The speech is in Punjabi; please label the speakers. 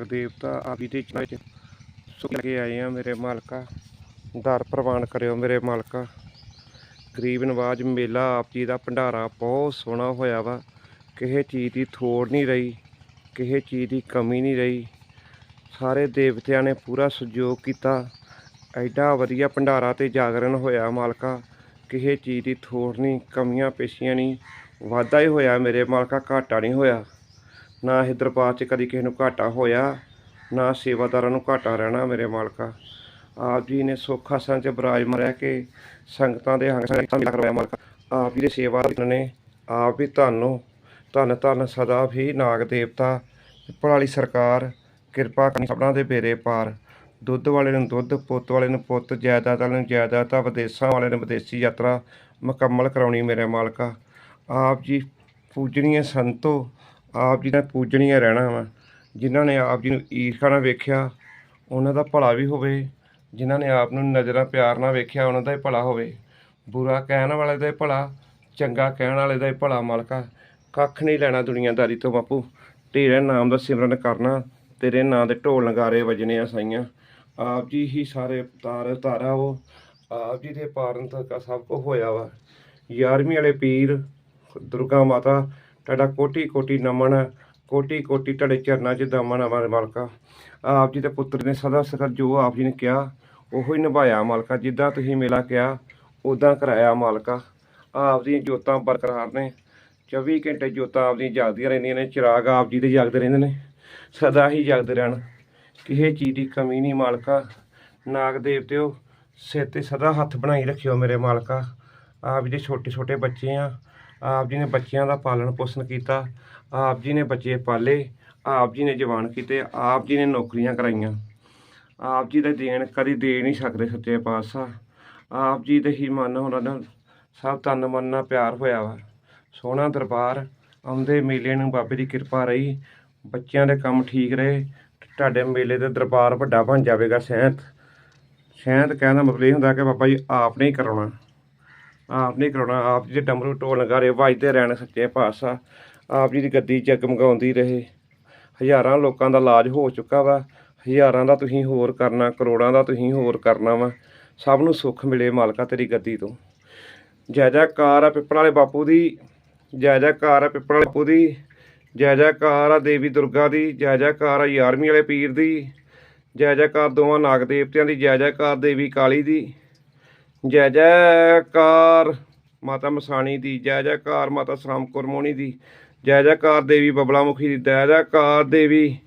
Speaker 1: ਨਾਗ ਦੇਵਤਾ ਆਪ ਜੀ ਦੇ ਚਰਨ ਵਿੱਚ ਸੁਖ ਕੇ ਆਏ ਆ ਮੇਰੇ ਮਾਲਕਾ। ਦਰ ਪ੍ਰਵਾਨ ਕਰਿਓ ਮੇਰੇ ਮਾਲਕਾ। ਗਰੀਬ ਨਵਾਜ ਮੇਲਾ ਆਪ ਜੀ ਦਾ ਭੰਡਾਰਾ ਬਹੁਤ ਸੋਹਣਾ ਹੋਇਆ ਵਾ। ਕਿਸੇ ਚੀਜ਼ ਦੀ ਥੋੜ ਨਹੀਂ ਰਹੀ, ਕਿਸੇ ਚੀਜ਼ ਦੀ ਕਮੀ ਨਹੀਂ ਰਹੀ। ਸਾਰੇ ਦੇਵਤਿਆਂ ਨੇ ਪੂਰਾ ਸਹਿਯੋਗ ਕੀਤਾ। ਐਡਾ ਵਧੀਆ ਭੰਡਾਰਾ ਤੇ ਜਾਗਰਣ ਹੋਇਆ ਮਾਲਕਾ। ਕਿਸੇ ਚੀਜ਼ ਦੀ ਥੋੜ ਨਹੀਂ, ਕਮੀਆਂ ਪੇਸ਼ੀਆਂ ਨਹੀਂ। ਵਾਧਾ ਹੀ ਹੋਇਆ ਮੇਰੇ ਮਾਲਕਾ, ਘਾਟਾ ਨਹੀਂ ਹੋਇਆ। ਨਾ ਇਹ ਦਰਬਾਰ 'ਚ ਕਦੀ ਕਿਸੇ ਨੂੰ ਘਾਟਾ ਹੋਇਆ, ਨਾ ਸੇਵਾਦਾਰਾਂ ਨੂੰ ਘਾਟਾ ਰਹਿਣਾ ਮੇਰੇ ਮਾਲਕਾ। ਆਪ ਜੀ ਨੇ ਸੁੱਖ ਆਸਾਂ 'ਚ ਬਿਰਾਜਮਾਨ ਰਹਿ ਕੇ ਸੰਗਤਾਂ ਦੇ ਹੰਗ ਸੰਗਤਾਂ ਕਰਵਾਇਆ ਮਾਲਕਾ। ਆਪ ਜੀ ਦੇ ਸੇਵਾ ਨੇ, ਆਪ ਹੀ ਤੁਹਾਨੂੰ ਧੰਨ ਧੰਨ ਸਦਾ ਵੀ ਨਾਗ ਦੇਵਤਾ ਪਿੱਪਲ ਸਰਕਾਰ, ਕਿਰਪਾ ਕਰਨੀ ਸਭਨਾਂ ਦੇ ਬੇਰੇ ਪਾਰ। ਦੁੱਧ ਵਾਲੇ ਨੂੰ ਦੁੱਧ, ਪੁੱਤ ਵਾਲੇ ਨੂੰ ਪੁੱਤ, ਜਾਇਦਾਦ ਵਾਲੇ ਨੂੰ ਜਾਇਦਾਦ ਤਾਂ ਵਿਦੇਸ਼ਾਂ ਵਾਲੇ ਨੂੰ ਵਿਦੇਸ਼ੀ ਯਾਤਰਾ ਮੁਕੰਮਲ ਕਰਾਉਣੀ ਮੇਰੇ ਮਾਲਕਾ। ਆਪ ਜੀ ਪੂਜਣੀਏ ਸੰਤੋ ਆਪ ਜੀ ਨੇ ਪੂਜਣੀਆਂ ਰਹਿਣਾ ਵਾ, ਜਿਨ੍ਹਾਂ ਨੇ ਆਪ ਜੀ ਨੂੰ ਈਰਖਾ ਨਾਲ ਵੇਖਿਆ, ਉਹਨਾਂ ਦਾ ਭਲਾ ਵੀ ਹੋਵੇ। ਜਿਨ੍ਹਾਂ ਨੇ ਆਪ ਨੂੰ ਨਜ਼ਰਾਂ ਪਿਆਰ ਨਾਲ ਵੇਖਿਆ, ਉਹਨਾਂ ਦਾ ਹੀ ਭਲਾ ਹੋਵੇ। ਬੁਰਾ ਕਹਿਣ ਵਾਲੇ ਦਾ ਹੀ ਭਲਾ, ਚੰਗਾ ਕਹਿਣ ਵਾਲੇ ਦਾ ਹੀ ਭਲਾ ਮਾਲਕਾ। ਕੱਖ ਨਹੀਂ ਲੈਣਾ ਦੁਨੀਆਦਾਰੀ ਤੋਂ ਬਾਪੂ। ਤੇਰੇ ਨਾਮ ਦਾ ਸਿਮਰਨ ਕਰਨਾ, ਤੇਰੇ ਨਾਂ ਦੇ ਢੋਲ ਨਗਾਰੇ ਵੱਜਣੇ ਆ ਸਾਈਆਂ। ਆਪ ਜੀ ਹੀ ਸਾਰੇ ਤਾਰ ਤਾਰਾ ਉਹ ਆਪ ਜੀ ਦੇ ਪਾਰਨ ਤੱਕ ਸਭ ਕੁਝ ਹੋਇਆ ਵਾ। 11ਵੀਂ ਵਾਲੇ ਪੀਰ, ਦੁਰਗਾ ਮਾਤਾ ਤੁਹਾਡਾ ਕੋਟੀ ਕੋਟੀ ਨਮਨ ਹੈ, ਕੋਟੀ ਕੋਟੀ ਤੁਹਾਡੇ ਚਰਨਾਂ 'ਚ ਦਮਨ ਆਵਾਂ ਮਾਲਕਾ। ਆਪ ਜੀ ਦੇ ਪੁੱਤਰ ਨੇ ਸਦਾ ਸਦਾ ਜੋ ਆਪ ਜੀ ਨੇ ਕਿਹਾ ਉਹੋ ਹੀ ਨਿਭਾਇਆ ਮਾਲਕਾ। ਜਿੱਦਾਂ ਤੁਸੀਂ ਮੇਲਾ ਕਿਹਾ ਉਦਾਂ ਕਰਾਇਆ ਮਾਲਕਾ। ਆਪ ਦੀਆਂ ਜੋਤਾਂ ਬਰਕਰਾਰ ਨੇ। 24 ਘੰਟੇ ਜੋਤਾਂ ਆਪ ਦੀਆਂ ਜਗਦੀਆਂ ਰਹਿੰਦੀਆਂ ਨੇ। ਚਿਰਾਗ ਆਪ ਜੀ ਦੇ ਜਗਦੇ ਰਹਿੰਦੇ ਨੇ। ਸਦਾ ਹੀ ਜਾਗਦੇ ਰਹਿਣ। ਕਿਸੇ ਚੀਜ਼ ਦੀ ਕਮੀ ਨਹੀਂ ਮਾਲਕਾ। ਨਾਗ ਦੇਵਤਿਓ ਸਿਰ ਤੇ ਸਦਾ ਹੱਥ ਬਣਾਈ ਰੱਖਿਓ ਮੇਰੇ ਮਾਲਕਾ। ਆਪ ਜੀ ਦੇ ਛੋਟੇ ਛੋਟੇ ਬੱਚੇ ਆ। ਆਪ ਜੀ ਨੇ ਬੱਚਿਆਂ ਦਾ ਪਾਲਣ ਪੋਸ਼ਣ ਕੀਤਾ, ਆਪ ਜੀ ਨੇ ਬੱਚੇ ਪਾਲੇ, ਆਪ ਜੀ ਨੇ ਜਵਾਨ ਕੀਤੇ, ਆਪ ਜੀ ਨੇ ਨੌਕਰੀਆਂ ਕਰਾਈਆਂ। ਆਪ ਜੀ ਦਾ ਦੇਣ ਕਦੀ ਦੇ ਨਹੀਂ ਸਕਦੇ ਸੱਚੇ ਪਾਤਸ਼ਾਹ। ਆਪ ਜੀ ਦੇ ਹੀ ਮਨ ਉਹਨਾਂ ਨਾਲ ਸਭ ਤਨ ਮਨ ਨਾਲ ਪਿਆਰ ਹੋਇਆ ਵਾ। ਸੋਹਣਾ ਦਰਬਾਰ, ਆਉਂਦੇ ਮੇਲੇ ਨੂੰ ਬਾਬੇ ਦੀ ਕਿਰਪਾ ਰਹੀ। ਬੱਚਿਆਂ ਦੇ ਕੰਮ ਠੀਕ ਰਹੇ, ਤੁਹਾਡੇ ਮੇਲੇ ਦੇ ਦਰਬਾਰ ਵੱਡਾ ਬਣ ਜਾਵੇਗਾ ਸਹਿਤ। ਸਹਿਤ ਕਹਿਣ ਦਾ ਮਤਲਬ ਇਹ ਹੁੰਦਾ ਕਿ ਬਾਬਾ ਜੀ, ਆਪ ਨੇ ਹੀ ਕਰਾਉਣਾ। ਆਪ ਨੇ ਕਰਾਉਣਾ, ਆਪ ਜੀ ਦੇ ਡਮਰੂ ਢੋਲ ਨਗਾਰੇ ਵੱਜਦੇ ਰਹਿਣ ਸੱਚੇ ਪਾਤਸ਼ਾਹ। ਆਪ ਜੀ ਦੀ ਗੱਦੀ ਜਗਮਗਾਉਂਦੀ ਰਹੇ। ਹਜ਼ਾਰਾਂ ਲੋਕਾਂ ਦਾ ਇਲਾਜ ਹੋ ਚੁੱਕਾ ਵਾ। ਹਜ਼ਾਰਾਂ ਦਾ ਤੁਸੀਂ ਹੋਰ ਕਰਨਾ, ਕਰੋੜਾਂ ਦਾ ਤੁਸੀਂ ਹੋਰ ਕਰਨਾ ਵਾ। ਸਭ ਨੂੰ ਸੁੱਖ ਮਿਲੇ ਮਾਲਕਾ ਤੇਰੀ ਗੱਦੀ ਤੋਂ। ਜੈ ਜੈਕਾਰ ਆ ਪਿੱਪਲ ਵਾਲੇ ਬਾਪੂ ਦੀ, ਜੈ ਜੈਕਾਰ ਆ ਪਿੱਪਲ ਵਾਲੇ ਬਾਪੂ ਦੀ, ਜੈ ਜੈਕਾਰ ਆ ਦੇਵੀ ਦੁਰਗਾ ਦੀ, ਜੈ ਜੈਕਾਰ ਆ 11ਵੀਂ ਵਾਲੇ ਪੀਰ ਦੀ, ਜੈ ਜੈਕਾਰ ਦੋਵਾਂ ਨਾਗ ਦੇਵਤਿਆਂ ਦੀ, ਜੈ ਜੈਕਾਰ ਦੇਵੀ ਕਾਲੀ ਦੀ। ਜੈ ਜੈਕਾਰ ਮਾਤਾ ਮਸਾਣੀ ਦੀ, ਜੈ ਜੈਕਾਰ ਮਾਤਾ ਸਰਾਮ ਕੁਰਮੋਣੀ ਦੀ, ਜੈ ਜੈਕਾਰ ਦੇਵੀ ਬਬਲਾ ਮੁਖੀ ਦੀ, ਜੈ ਜੈਕਾਰ ਦੇਵੀ।